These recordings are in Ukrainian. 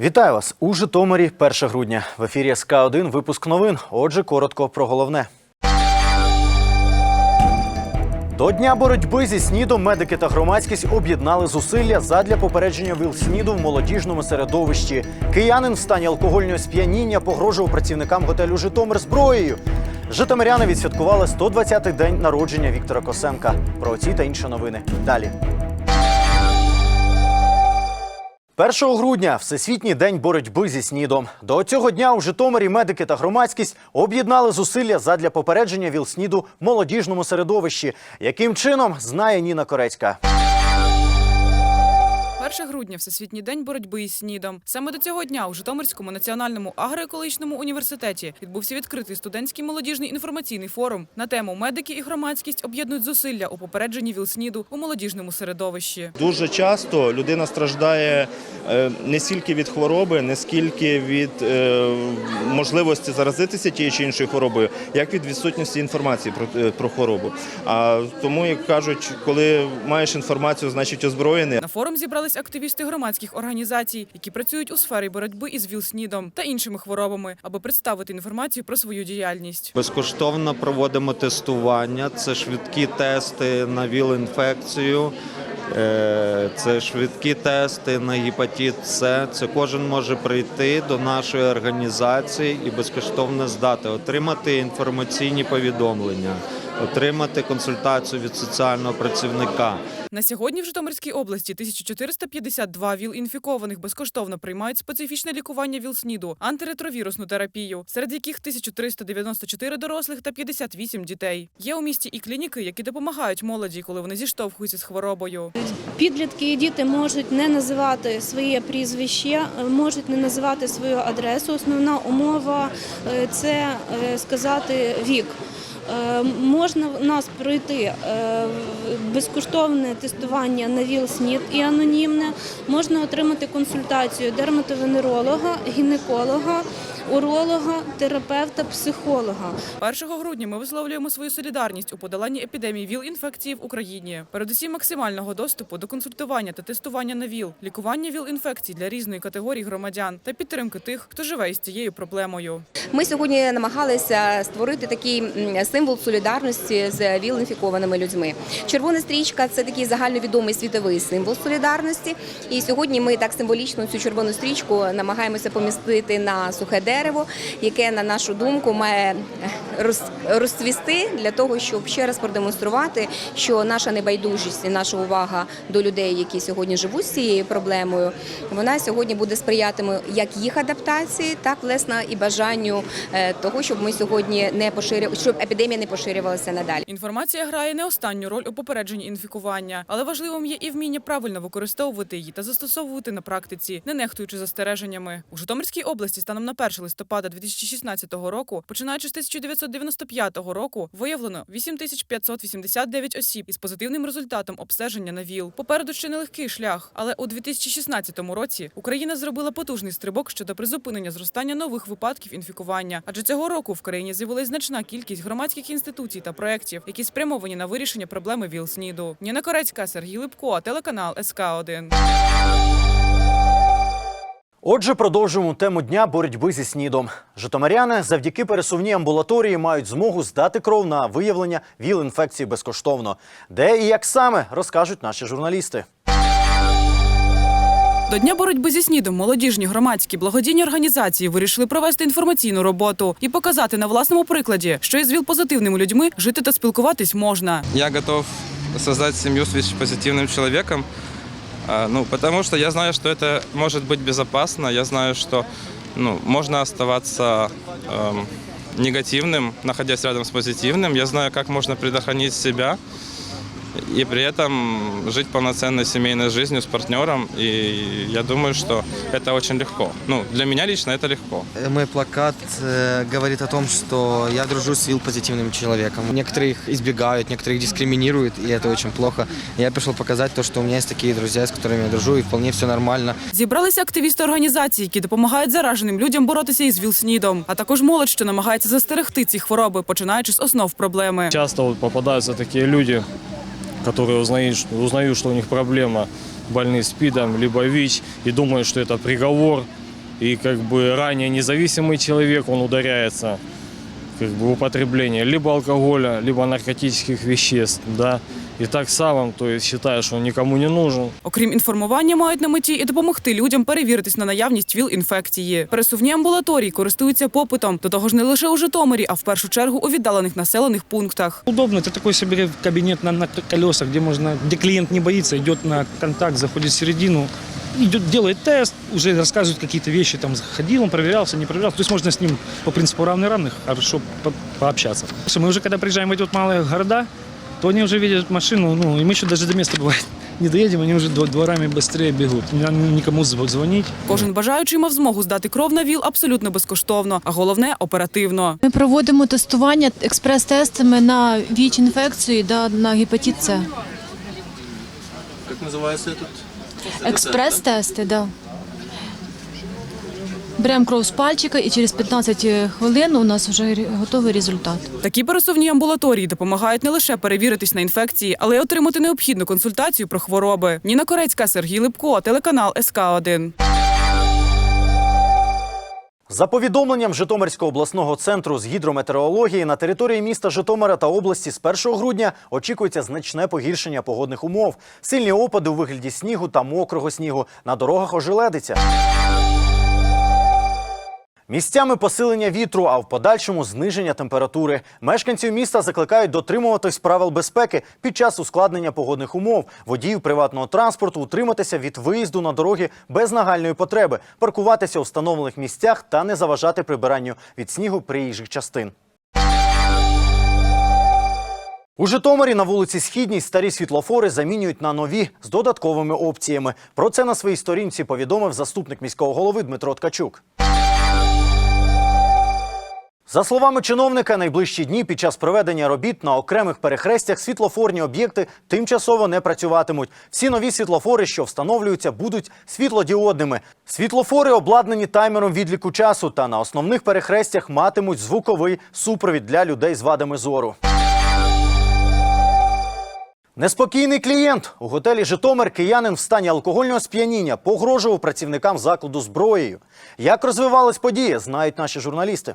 Вітаю вас у Житомирі 1 грудня. В ефірі СК 1 випуск новин. Отже, коротко про головне. До дня боротьби зі снідом медики та громадськість об'єднали зусилля задля попередження ВІЛ-СНІДу в молодіжному середовищі. Киянин в стані алкогольного сп'яніння погрожував працівникам готелю Житомир зброєю. Житомиряни відсвяткували 120-й день народження Віктора Косенка. Про ці та інші новини далі. 1 грудня Всесвітній день боротьби зі снідом. До цього дня у Житомирі медики та громадськість об'єднали зусилля задля попередження ВІЛ-СНІДу в молодіжному середовищі. Яким чином знає Ніна Корецька. 1 грудня Всесвітній день боротьби із СНІДом. Саме до цього дня у Житомирському національному агроекологічному університеті відбувся відкритий студентський молодіжний інформаційний форум на тему медики і громадськість об'єднують зусилля у попередженні ВІЛ-СНІДу у молодіжному середовищі. Дуже часто людина страждає е, не стільки від хвороби, не скільки від е, можливості заразитися тією чи іншою хворобою, як від відсутності інформації про, е, про хворобу. А тому, як кажуть, коли маєш інформацію, значить озброєний. На форум зібрались активісти громадських організацій, які працюють у сфері боротьби із ВІЛ-СНІДом та іншими хворобами, аби представити інформацію про свою діяльність. Безкоштовно проводимо тестування. Це швидкі тести на ВІЛ-інфекцію, е, це швидкі тести на гепатит С. Це кожен може прийти до нашої організації і безкоштовно здати, отримати інформаційні повідомлення, отримати консультацію від соціального працівника. На сьогодні в Житомирській області 1452 ВІЛ-інфікованих безкоштовно приймають специфічне лікування ВІЛ-СНІДу, антиретровірусну терапію, серед яких 1394 дорослих та 58 дітей. Є у місті і клініки, які допомагають молоді, коли вони зіштовхуються з хворобою. Підлітки і діти можуть не називати своє прізвище, можуть не називати свою адресу. Основна умова е, це е, сказати вік. Е, Можна в нас пройти е, безкоштовне тестування на ВІЛ-СНІД і анонімне. Можна отримати консультацію дерматовенеролога, гінеколога, уролога, терапевта, психолога. 1 грудня ми висловлюємо свою солідарність у подоланні епідемії ВІЛ-інфекції в Україні. Передусім максимального доступу до консультування та тестування на ВІЛ, лікування ВІЛ-інфекцій для різної категорії громадян та підтримки тих, хто живе із цією проблемою. Ми сьогодні намагалися створити такий символ солідарності з віл-інфікованими людьми. Червона стрічка це такий загальновідомий світовий символ солідарності. І сьогодні ми так символічно цю червону стрічку намагаємося помістити на сухе дерево, яке, на нашу думку, має роз- розцвісти для того, щоб ще раз продемонструвати, що наша небайдужість і наша увага до людей, які сьогодні живуть з цією проблемою, вона сьогодні буде сприятиме як їх адаптації, так власне і бажанню е, того, щоб ми сьогодні не поширювали, щоб епідемія не поширювалася надалі. Інформація грає не останню роль у попередженні інфікування, але важливим є і вміння правильно використовувати її та застосовувати на практиці, не нехтуючи застереженнями. У Житомирській області станом на 1 листопада 2016 року, починаючи з 1995 року, виявлено 8589 осіб із позитивним результатом обстеження на ВІЛ. Попереду ще нелегкий шлях, але у 2016 році Україна зробила потужний стрибок щодо призупинення зростання нових випадків інфікування. Адже цього року в країні з'явилась значна кількість громадських інституцій та проєктів, які спрямовані на вирішення проблеми ВІЛ-СНІДу. Ніна Корецька, Сергій Липко, телеканал СК 1 Отже, продовжуємо тему дня боротьби зі снідом. Житомиряни завдяки пересувній амбулаторії мають змогу здати кров на виявлення ВІЛ-інфекції безкоштовно. Де і як саме розкажуть наші журналісти. До дня боротьби зі снідом молодіжні громадські благодійні організації вирішили провести інформаційну роботу і показати на власному прикладі, що із ВІЛ-позитивними людьми жити та спілкуватись можна. Я готов создать семью с ВИЧ-позитивным человеком, а, ну, потому что я знаю, что это может быть безопасно, я знаю, что ну, можно оставаться эм, негативным, находясь рядом с позитивным, я знаю, как можно предохранить себя и при этом жить полноценной семейной жизнью с партнером, и я думаю, что это очень легко. Ну, для меня лично это легко. Э, Мой плакат э, говорит о том, что я дружу с ВИЛ-позитивным человеком. Некоторые их избегают, некоторые их дискриминируют, и это очень плохо. Я пришел показать то, что у меня есть такие друзья, с которыми я дружу, и вполне все нормально. Зібралися активісти організацій, які допомагають зараженим людям боротися із ВІЛ-СНІДом, а також молодь, що намагається застерегти ці хвороби, починаючи з основ проблеми. Часто вот попадаются такие люди, которые узнают, что- узнают, что у них проблема больны СПИДом, либо ВИЧ, и думают, что это приговор, и как бы ранее независимый человек, он ударяется как бы в употребление либо алкоголя, либо наркотических веществ, да, и так самым, то есть считаю, что он никому не нужен. Окрім інформування, мають на меті і допомогти людям перевіритись на наявність ВІЛ-інфекції. Пересувні амбулаторії користуються попитом. До того ж, не лише у Житомирі, а в першу чергу у віддалених населених пунктах. Удобно, это такой себе кабинет на, на колесах, где можно, где клиент не боится, идет на контакт, заходит в середину, идет, делает тест, уже рассказывает какие-то вещи, там ходил, он проверялся, не проверялся. То есть можно с ним по принципу равных равных хорошо по- пообщаться. Что Мы уже когда приезжаем в эти вот малые города, то они уже видят машину, ну и мы еще даже до места бывает не доедем, они уже дво- дворами быстрее бегут. Не надо никому зв- звонить. Кожен бажаючий мав змогу здати кров на ВІЛ абсолютно безкоштовно, а головне оперативно. Ми проводимо тестування експрес-тестами на ВІЧ-інфекцію та на гепатит С. Как называется этот? Експрес-тести, так. Да. Беремо кров з пальчика і через 15 хвилин у нас вже готовий результат. Такі пересувні амбулаторії допомагають не лише перевіритись на інфекції, але й отримати необхідну консультацію про хвороби. Ніна Корецька, Сергій Липко, телеканал СК 1 За повідомленням Житомирського обласного центру з гідрометеорології на території міста Житомира та області з 1 грудня очікується значне погіршення погодних умов. Сильні опади у вигляді снігу та мокрого снігу на дорогах ожеледиться. Місцями посилення вітру, а в подальшому зниження температури. Мешканців міста закликають дотримуватись правил безпеки під час ускладнення погодних умов. Водіїв приватного транспорту утриматися від виїзду на дороги без нагальної потреби, паркуватися у встановлених місцях та не заважати прибиранню від снігу приїжджих частин. У Житомирі на вулиці Східній старі світлофори замінюють на нові з додатковими опціями. Про це на своїй сторінці повідомив заступник міського голови Дмитро Ткачук. За словами чиновника, найближчі дні під час проведення робіт на окремих перехрестях світлофорні об'єкти тимчасово не працюватимуть. Всі нові світлофори, що встановлюються, будуть світлодіодними. Світлофори обладнані таймером відліку часу та на основних перехрестях матимуть звуковий супровід для людей з вадами зору. Неспокійний клієнт у готелі Житомир киянин в стані алкогольного сп'яніння погрожував працівникам закладу зброєю. Як розвивались події, знають наші журналісти.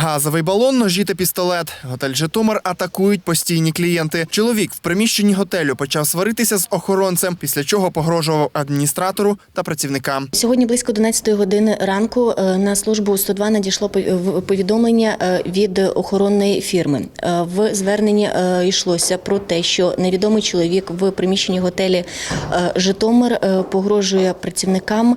Газовий балон, ножі та пістолет. Готель Житомир атакують постійні клієнти. Чоловік в приміщенні готелю почав сваритися з охоронцем, після чого погрожував адміністратору та працівникам. Сьогодні близько 11 години ранку е, на службу 102 надійшло пов- повідомлення е, від охоронної фірми. Е, В зверненні йшлося про те, що невідомий чоловік в приміщенні готелі Житомир погрожує працівникам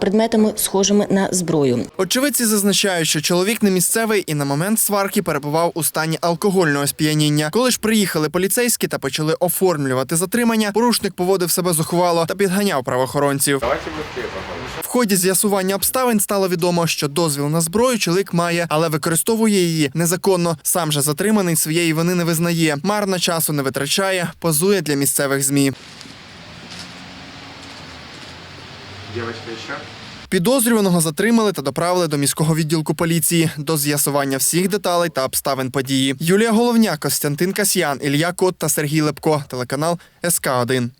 предметами, схожими на зброю. Очевидці зазначають, що чоловік не місцевий і на момент сварки перебував у стані алкогольного сп'яніння. Коли ж приїхали поліцейські та почали оформлювати затримання, порушник поводив себе зухвало та підганяв правоохоронців. В ході з'ясування обставин стало відомо, що дозвіл на зброю чоловік має, але використовує її незаконно. Сам же затриманий своєї вини не визнає. Марно часу не витрачає, позує для місцевих змі. Підозрюваного затримали та доправили до міського відділку поліції до з'ясування всіх деталей та обставин події. Юлія Головня, Костянтин Касьян, Ілля Кот та Сергій Лепко. Телеканал СК 1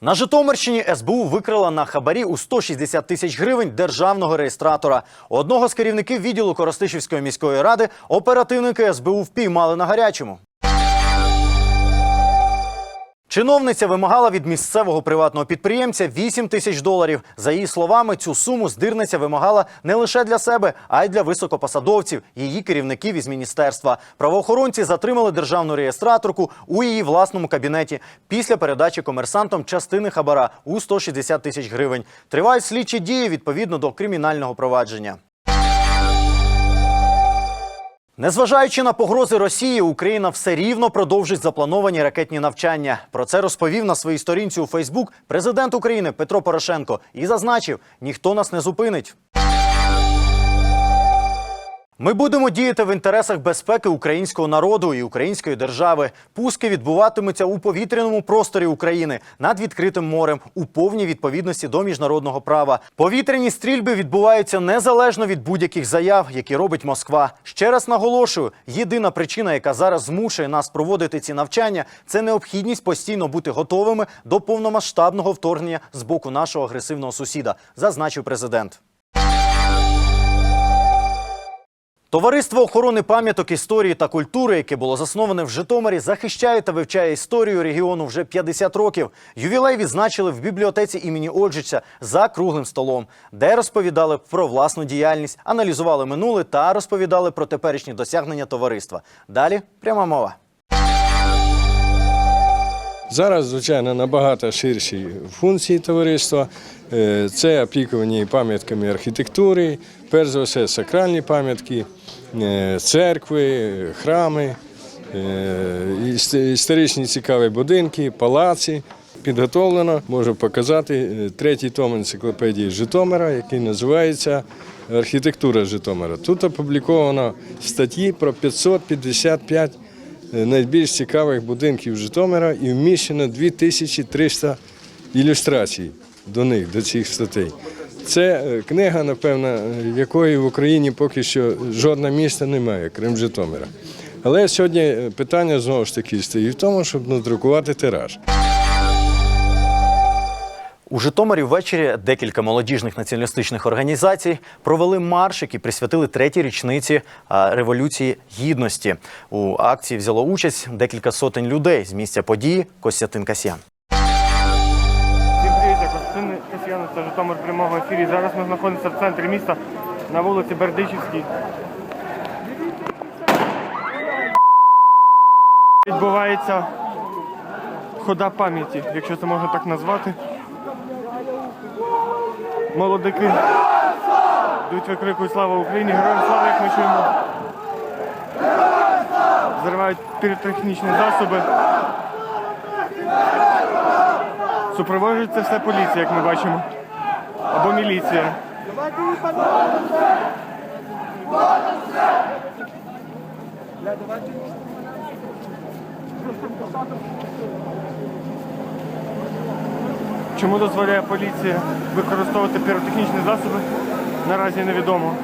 На Житомирщині СБУ викрила на хабарі у 160 тисяч гривень державного реєстратора. Одного з керівників відділу Коростишівської міської ради оперативники СБУ впіймали на гарячому. Чиновниця вимагала від місцевого приватного підприємця 8 тисяч доларів. За її словами, цю суму здирниця вимагала не лише для себе, а й для високопосадовців, її керівників із міністерства. Правоохоронці затримали державну реєстраторку у її власному кабінеті після передачі комерсантам частини хабара у 160 тисяч гривень. Тривають слідчі дії відповідно до кримінального провадження. Незважаючи на погрози Росії, Україна все рівно продовжить заплановані ракетні навчання. Про це розповів на своїй сторінці у Фейсбук президент України Петро Порошенко і зазначив: ніхто нас не зупинить. Ми будемо діяти в інтересах безпеки українського народу і української держави. Пуски відбуватимуться у повітряному просторі України над відкритим морем у повній відповідності до міжнародного права. Повітряні стрільби відбуваються незалежно від будь-яких заяв, які робить Москва. Ще раз наголошую: єдина причина, яка зараз змушує нас проводити ці навчання, це необхідність постійно бути готовими до повномасштабного вторгнення з боку нашого агресивного сусіда, зазначив президент. Товариство охорони пам'яток історії та культури, яке було засноване в Житомирі, захищає та вивчає історію регіону вже 50 років. Ювілей відзначили в бібліотеці імені Ольжича за круглим столом, де розповідали про власну діяльність, аналізували минуле та розповідали про теперішні досягнення товариства. Далі пряма мова. Зараз, звичайно, набагато ширші функції товариства. Е, Це опікування пам'ятками архітектури, перш за все сакральні пам'ятки, е, церкви, храми, е, історичні цікаві будинки, палаці. Підготовлено, можу показати третій том енциклопедії Житомира, який називається Архітектура Житомира. Тут опубліковано статті про 555 найбільш цікавих будинків Житомира і вміщено 2300 ілюстрацій до них, до цих статей. Це е, книга, напевно, е, якої в Україні поки що жодне місце немає, крім Житомира. Але сьогодні е, питання знову ж таки стоїть в тому, щоб надрукувати тираж. У Житомирі ввечері декілька молодіжних націоналістичних організацій провели марш, який присвятили третій річниці революції гідності. У акції взяло участь декілька сотень людей з місця події Костянтин Касьян. Всім привіт, я Костянтин Касьянов, це Житомир в прямому ефірі. Зараз ми знаходимося в центрі міста на вулиці Бердичівській. Відбувається хода пам'яті, якщо це можна так назвати. Молодики йдуть викрикують слава Україні, героям слава, як ми чуємо. Зривають піротехнічні засоби. Супроводжує це все поліція, як ми бачимо. Або міліція. Чому дозволяє поліція використовувати піротехнічні засоби, наразі невідомо.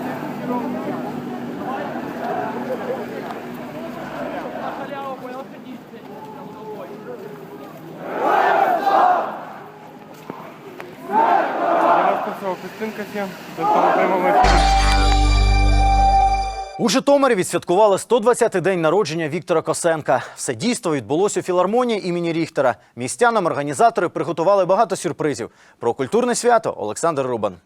Костянтин Касьян, до того прямому ефірі. У Житомирі відсвяткували 120-й день народження Віктора Косенка. Все дійство відбулося у філармонії імені Ріхтера. Містянам організатори приготували багато сюрпризів. Про культурне свято Олександр Рубан.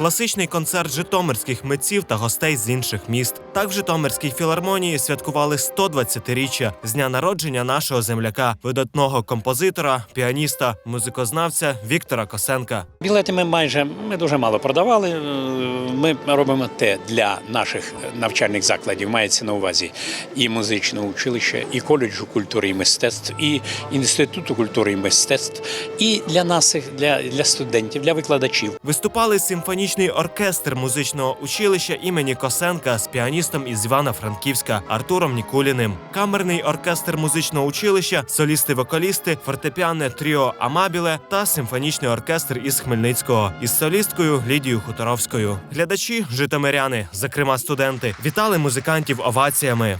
Класичний концерт житомирських митців та гостей з інших міст. Так в Житомирській філармонії святкували 120-річчя з дня народження нашого земляка, видатного композитора, піаніста, музикознавця Віктора Косенка. Білети ми майже ми дуже мало продавали. Е, Ми робимо те для наших навчальних закладів. Мається на увазі і музичне училище, і коледжу культури і мистецтв, і інституту культури і мистецтв, і для наших для, для студентів, для викладачів. Виступали симфонічний оркестр музичного училища імені Косенка з піаністом із Івано-Франківська Артуром Нікуліним, камерний оркестр музичного училища, солісти-вокалісти, фортепіане тріо Амабіле та симфонічний оркестр із Хмельницького із солісткою Лідією Хуторовською. Глядачі, житомиряни, зокрема студенти, вітали музикантів оваціями.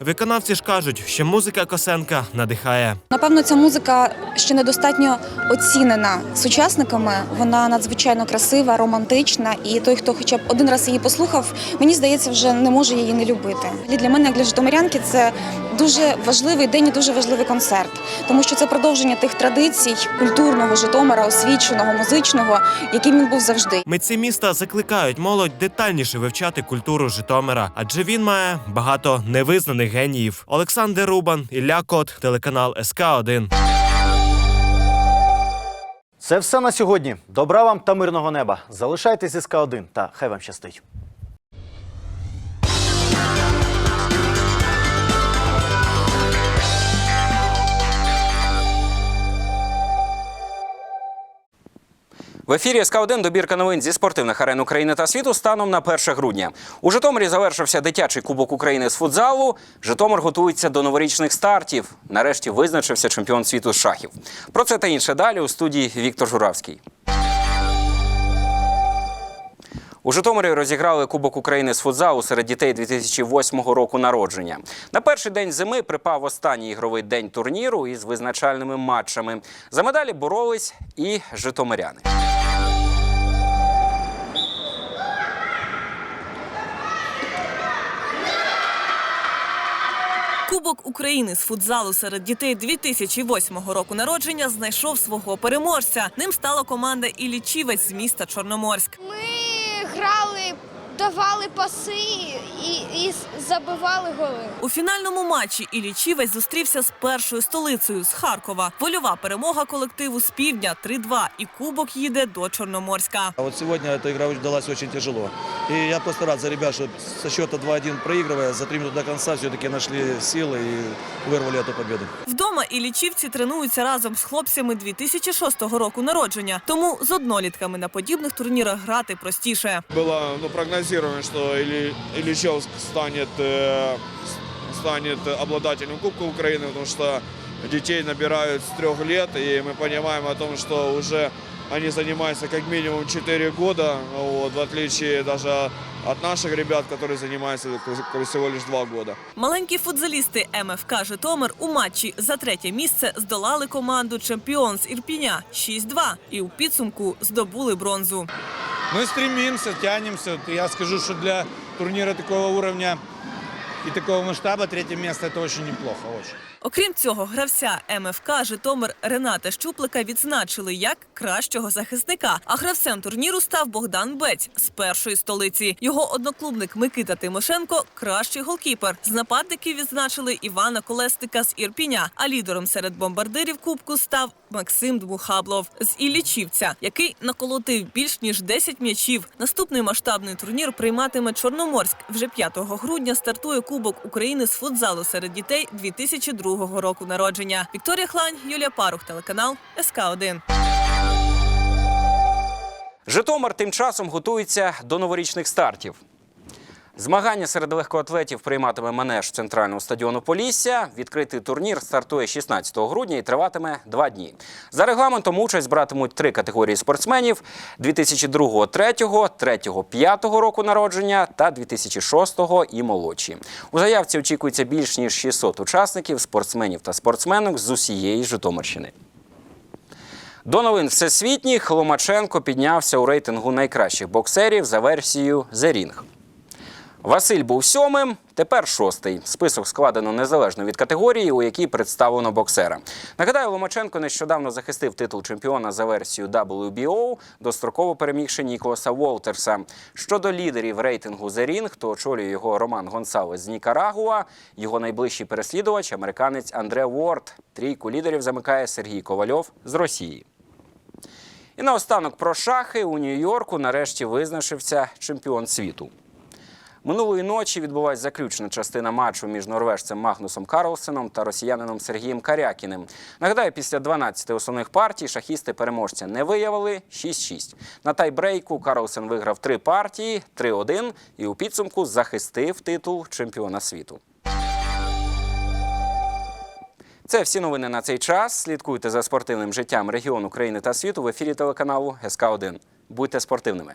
Виконавці ж кажуть, що музика Косенка надихає. Напевно, ця музика ще недостатньо оцінена сучасниками. Вона надзвичайно красива, романтична, і той, хто хоча б один раз її послухав, мені здається, вже не може її не любити. І для мене, як для житомирянки, це дуже важливий день і дуже важливий концерт, тому що це продовження тих традицій культурного Житомира, освіченого, музичного, яким він був завжди. Митці міста закликають молодь детальніше вивчати культуру Житомира, адже він має багато невизнаних геніїв. Олександр Рубан, Ілля Кот, телеканал СК 1 Це все на сьогодні. Добра вам та мирного неба. Залишайтесь СК К1 та хай вам щастить. В ефірі СК 1 добірка новин зі спортивних арен України та світу станом на 1 грудня. У Житомирі завершився дитячий кубок України з футзалу. Житомир готується до новорічних стартів. Нарешті визначився чемпіон світу з шахів. Про це та інше далі у студії Віктор Журавський. У Житомирі розіграли Кубок України з футзалу серед дітей 2008 року народження. На перший день зими припав останній ігровий день турніру із визначальними матчами. За медалі боролись і житомиряни. Кубок України з футзалу серед дітей 2008 року народження знайшов свого переможця. Ним стала команда Ілічівець з міста Чорноморськ. Ми давали паси і, і забивали голи. У фінальному матчі Ілічівець зустрівся з першою столицею з Харкова. Вольова перемога колективу з півдня 3-2 і кубок їде до Чорноморська. А вот сегодня эта игра далась очень тяжело. И я просто рад за ребят, что со счета 2-1 проигрывая, за три минуты до конца все-таки нашли силы и вырвали эту победу. Вдома ілічівці тренуються разом з хлопцями 2006 року народження, тому з однолітками на подібних турнірах грати простіше. Было ну, прогнозировано, что Или, Ильичевск станет, э, с- станет обладателем Кубка Украины, потому что детей набирают с трех лет, и мы понимаем о том, что уже они занимаются как минимум 4 года, вот, в отличие даже от наших ребят, которые занимаются всего лишь 2 года. Маленькі футзалісти МФК Житомир у матчі за третє місце здолали команду чемпіон з Ірпіня 6-2 і у підсумку здобули бронзу. Мы стремимся, тянемся. Вот Я скажу, что для турнира такого уровня и такого масштаба третье место это очень неплохо. Очень. Окрім цього, гравця МФК Житомир Рената Щуплика відзначили як кращого захисника. А гравцем турніру став Богдан Бець з першої столиці. Його одноклубник Микита Тимошенко кращий голкіпер. З нападників відзначили Івана Колестика з Ірпіня. А лідером серед бомбардирів кубку став Максим Дмухаблов з Іллічівця, який наколотив більш ніж 10 м'ячів. Наступний масштабний турнір прийматиме Чорноморськ. Вже 5 грудня стартує Кубок України з футзалу серед дітей 2002 року народження. Вікторія Хлань, Юлія Парух, телеканал СК 1 Житомир тим часом готується до новорічних стартів. Змагання серед легкоатлетів прийматиме манеж центрального стадіону Полісся. Відкритий турнір стартує 16 грудня і триватиме два дні. За регламентом участь братимуть три категорії спортсменів: 2002, 3, 3, 5 року народження та 2006 і молодші. У заявці очікується більш ніж 600 учасників, спортсменів та спортсменок з усієї Житомирщини. До новин всесвітніх Ломаченко піднявся у рейтингу найкращих боксерів за версією The Ring. Василь був сьомим, тепер шостий. Список складено незалежно від категорії, у якій представлено боксера. Нагадаю, Ломаченко нещодавно захистив титул чемпіона за версією WBO, достроково перемігши Ніколаса Волтерса. Щодо лідерів рейтингу The Ring, то очолює його Роман Гонсалес з Нікарагуа, його найближчий переслідувач американець Андре Уорд. Трійку лідерів замикає Сергій Ковальов з Росії. І наостанок про шахи у Нью-Йорку нарешті визначився чемпіон світу. Минулої ночі відбулася заключна частина матчу між норвежцем Магнусом Карлсеном та росіянином Сергієм Карякіним. Нагадаю, після 12 основних партій шахісти переможця не виявили 6-6. На тайбрейку Карлсен виграв три партії, 3-1 і у підсумку захистив титул чемпіона світу. Це всі новини на цей час. Слідкуйте за спортивним життям регіону України та світу в ефірі телеканалу СК 1 Будьте спортивними.